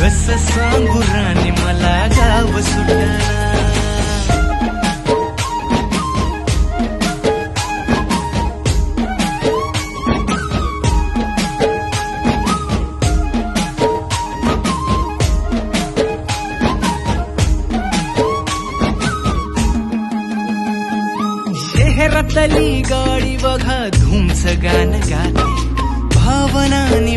कस सांगू राणी मला गाव सुटणार. शहरातली गाडी बघा धुमच गाणं गाते. भावनानी